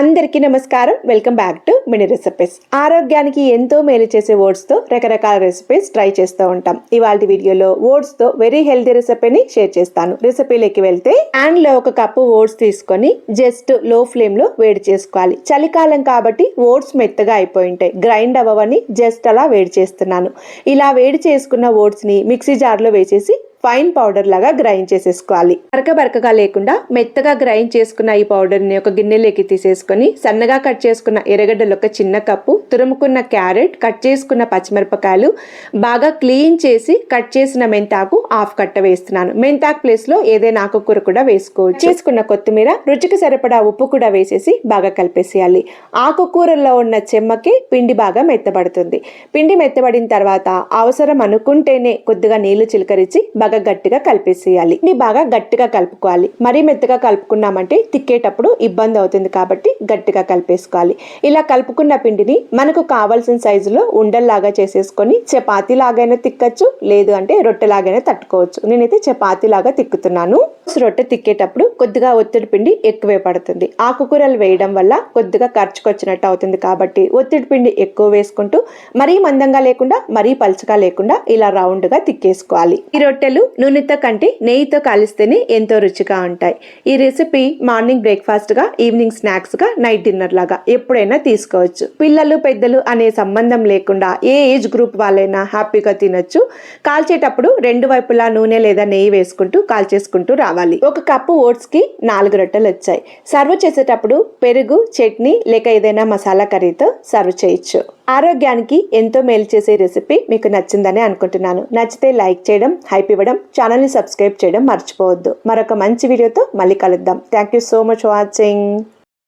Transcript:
అందరికీ నమస్కారం. Welcome back to mini recipes ఆరోగ్యానికి ఎంతో మేలు చేసే ఓట్స్తో రకరకాల రెసిపీస్ ట్రై చేస్తూ ఉంటాం. ఇవాళ వీడియోలో ఓట్స్తో వెరీ హెల్తీ రెసిపీని షేర్ చేస్తాను. రెసిపీలోకి వెళ్తే ప్యాన్లో ఒక కప్పు ఓట్స్ తీసుకొని జస్ట్లో ఫ్లేమ్లో వేడి చేసుకోవాలి. చలికాలం కాబట్టి ఓట్స్ మెత్తగా అయిపోయి ఉంటాయి గ్రైండ్ అవ్వవని జస్ట్ అలా వేడి చేస్తున్నాను. ఇలా వేడి చేసుకున్న ఓట్స్ని మిక్సీ జార్లో వేసేసి ఫైన్ పౌడర్ లాగా గ్రైండ్ చేసేసుకోవాలి. బరక బరకగా లేకుండా మెత్తగా గ్రైండ్ చేసుకున్న ఈ పౌడర్ని ఒక గిన్నెలోకి తీసేసుకొని సన్నగా కట్ చేసుకున్న ఎర్రగడ్డలు ఒక చిన్న కప్పు తురుముకున్న క్యారెట్ కట్ చేసుకున్న పచ్చిమిరపకాయలు బాగా క్లీన్ చేసి కట్ చేసిన మెంతాకు హాఫ్ కట్ట వేస్తున్నాను. మెంతాకు ప్లేస్లో ఏదైనా ఆకుకూర కూడా వేసుకోవచ్చు. చేసుకున్న కొత్తిమీర రుచికి సరిపడా ఉప్పు కూడా వేసేసి బాగా కలిపేసేయాలి. ఆకుకూరల్లో ఉన్న చెమ్మకి పిండి బాగా మెత్తబడుతుంది. పిండి మెత్తబడిన తర్వాత అవసరం అనుకుంటేనే కొద్దిగా నీళ్ళు చిలకరించి బాగా గట్టిగా కలిపేసేయాలి. ఇది బాగా గట్టిగా కలుపుకోవాలి. మరీ మెత్తగా కలుపుకున్నామంటే తిక్కేటప్పుడు ఇబ్బంది అవుతుంది కాబట్టి గట్టిగా కలిపేసుకోవాలి. ఇలా కలుపుకున్న పిండిని మనకు కావాల్సిన సైజులో ఉండల్లాగా చేసేసుకొని చపాతీ లాగైనా తిక్కచ్చు లేదు అంటే రొట్టెలాగైనా తట్టుకోవచ్చు. నేనైతే చపాతీ లాగా తిక్కుతున్నాను. రొట్టె తిక్కేటప్పుడు కొద్దిగా ఒత్తిడి పిండి ఎక్కువే పడుతుంది. ఆకుకూరలు వేయడం వల్ల కొద్దిగా ఖర్చుకొచ్చినట్టు అవుతుంది కాబట్టి ఒత్తిడి పిండి ఎక్కువ వేసుకుంటూ మరీ మందంగా లేకుండా మరీ పలుచగా లేకుండా ఇలా రౌండ్గా తిక్కేసుకోవాలి. ఈ రొట్టెలు నూనెతో కంటే నెయ్యితో కాలిస్తేనే ఎంతో రుచిగా ఉంటాయి. ఈ రెసిపీ మార్నింగ్ బ్రేక్ఫాస్ట్గా ఈవినింగ్ స్నాక్స్గా నైట్ డిన్నర్ లాగా ఎప్పుడైనా తీసుకోవచ్చు. పిల్లలు పెద్దలు అనే సంబంధం లేకుండా ఏ ఏజ్ గ్రూప్ వాళ్ళైనా హ్యాపీగా తినొచ్చు. కాల్చేటప్పుడు రెండు వైపులా నూనె లేదా నెయ్యి వేసుకుంటూ కాల్చేసుకుంటూ రావాలి. ఒక కప్పు ఓట్స్కి నాలుగు రొట్టెలు వచ్చాయి. సర్వ్ చేసేటప్పుడు పెరుగు చట్నీ లేక ఏదైనా మసాలా కర్రీతో సర్వ్ చేయొచ్చు. ఆరోగ్యానికి ఎంతో మేలు చేసే రెసిపీ మీకు నచ్చిందని అనుకుంటున్నాను. నచ్చితే లైక్ చేయడం హైప్ ఇవ్వడం ఛానల్ని సబ్స్క్రైబ్ చేయడం మర్చిపోవద్దు. మరొక మంచి వీడియోతో మళ్ళీ కలుద్దాం. Thank you so much watching